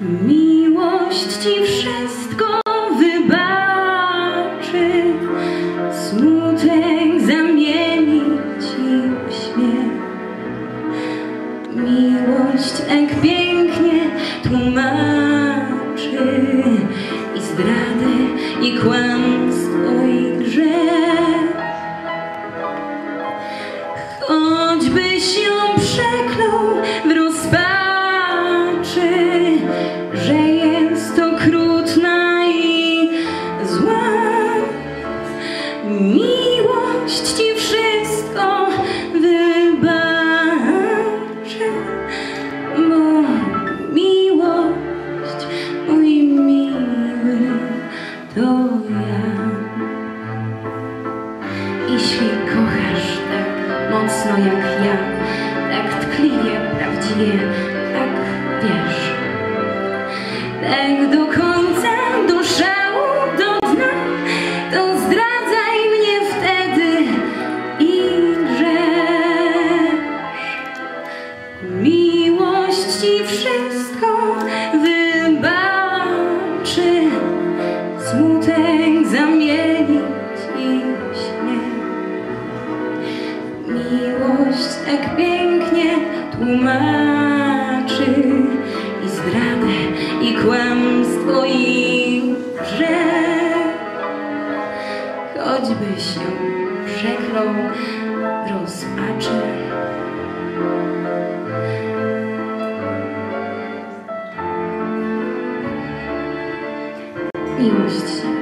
Miłość ci wszystko wybaczy, smutek zamieni ci w śmiech. Miłość tak pięknie tłumaczy i zdradę, i kłamstwo, i grzech. Choćbyś ją przeklął to ja. Jeśli kochasz tak mocno jak ja, tak tkliwie, prawdziwie, tak wiesz, tak do końca, do szału, do to zdradzaj mnie wtedy i grzesz. Miłość ci wszystko pięknie tłumaczy i zdradę, i kłamstwo, i grzech. Choćby się przeklął rozpaczy. Miłość